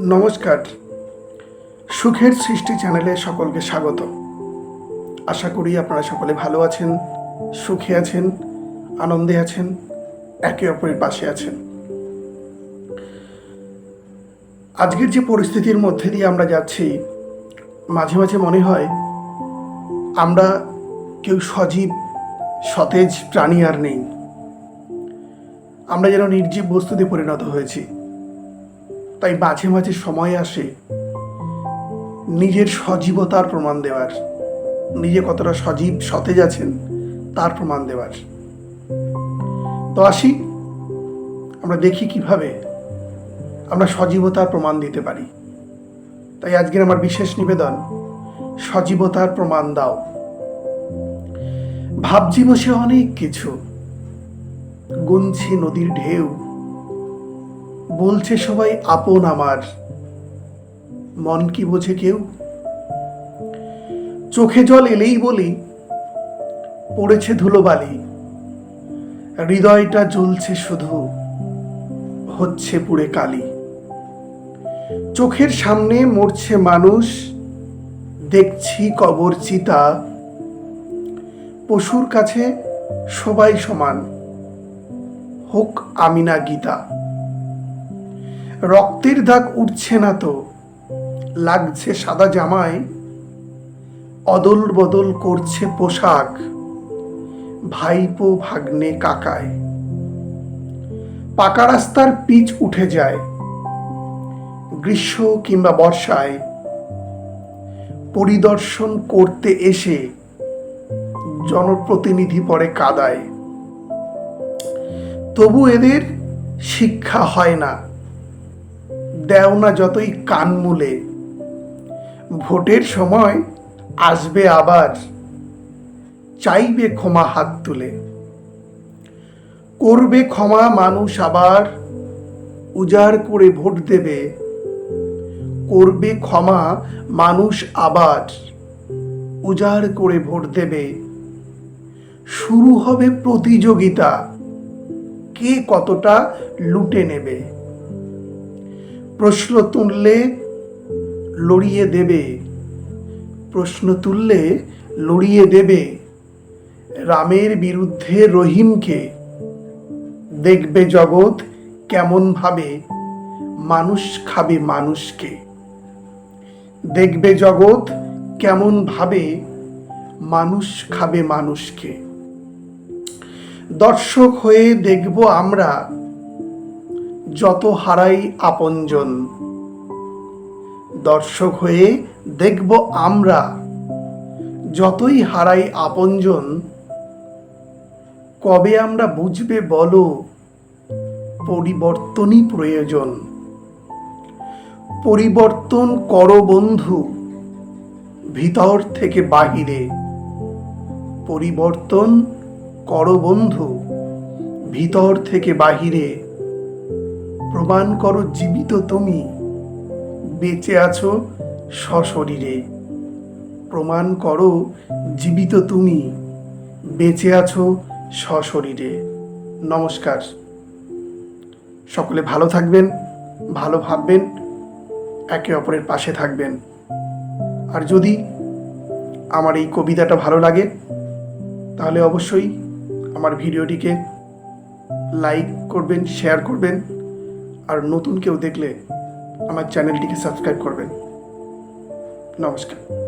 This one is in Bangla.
নমস্কার। সুখের সৃষ্টি চ্যানেলে সকলকে স্বাগত। আশা করি আপনারা সকলে ভালো আছেন, সুখে আছেন, আনন্দে আছেন, একে অপরের পাশে আছেন। আজকের যে পরিস্থিতির মধ্যে দিয়ে আমরা যাচ্ছি, মাঝে মাঝে মনে হয় আমরা কেউ সজীব, সতেজ প্রাণী আর নেই। আমরা যেন নির্জীব বস্তুতে পরিণত হয়েছি। তাই মাঝে মাঝে সময় আসে নিজের সজীবতার প্রমাণ দেওয়ার। নিজে কতটা সজীব, সতেজ আছেন তার প্রমাণ দেওয়ার। তো আসি, আমরা দেখি কীভাবে আমরা সজীবতার প্রমাণ দিতে পারি। তাই আজকের আমার বিশেষ নিবেদন, সজীবতার প্রমাণ দাও। ভাবছি বসে অনেক কিছু, গুনছি নদীর ঢেউ। বলছে সবাই, আপন আমার। মন কি বোঝে কেউ? চোখে জল এলেই বলি, পড়েছে ধুলোবালি। হৃদয়টা জ্বলছে শুধু, হচ্ছে পুড়ে কালি। চোখের সামনে মরছে মানুষ, দেখছি কবর চিতা। পশুর কাছে সবাই সমান, হোক আমিনা গীতা। রক্তের দাগ উঠছে না তো। লাগছে সাদা জামায় অদল বদল করছে পোশাক, ভাইপো ভাগ্নে কাকায়। পাকা রাস্তার পিচ উঠে যায়, গ্রীষ্ম কিংবা বর্ষায়। পরিদর্শন করতে এসে জনপ্রতিনিধি পরে কাদায়। তবু এদের শিক্ষা হয় না। দেও না যতই কান মুলে। ভোটের সময় আসবে আবার, চাইবে ক্ষমা হাত তুলে। করবে ক্ষমা মানুষ আবার, উজাড় করে ভোট দেবে। করবে ক্ষমা মানুষ আবার, উজাড় করে ভোট দেবে। শুরু হবে প্রতিযোগিতা। কে কতটা লুটে নেবে? প্রশ্ন তুললে লড়িয়ে দেবে। প্রশ্ন তুললে লড়িয়ে দেবে। রামের বিরুদ্ধে রহিমকে। দেখবে জগৎ কেমন ভাবে। মানুষ খাবে মানুষকে। দেখবে জগৎ কেমন ভাবে। মানুষ খাবে মানুষকে। দর্শক হয়ে দেখব আমরা যত হারাই আপনজন। দর্শক হয়ে দেখব আমরা, যতই হারাই আপনজন, কবে আমরা বুঝবে বলো, পরিবর্তনই প্রয়োজন। পরিবর্তন করো বন্ধু, ভিতর থেকে বাহিরে। পরিবর্তন করো বন্ধু, ভিতর থেকে বাহিরে। প্রমাণ করো জীবিত তুমি। বেঁচে আছো সশরীরে। প্রমাণ করো জীবিত তুমি। বেঁচে আছো সশরীরে। নমস্কার। সকলে ভালো থাকবেন, ভালো ভাববেন, একে অপরের পাশে থাকবেন। আর যদি আমার এই কবিতাটা ভালো লাগে, তাহলে অবশ্যই আমার ভিডিওটিকে লাইক করবেন, শেয়ার করবেন আর নতুন কেউ দেখলে আমার চ্যানেলটিকে সাবস্ক্রাইব করবেন। নমস্কার।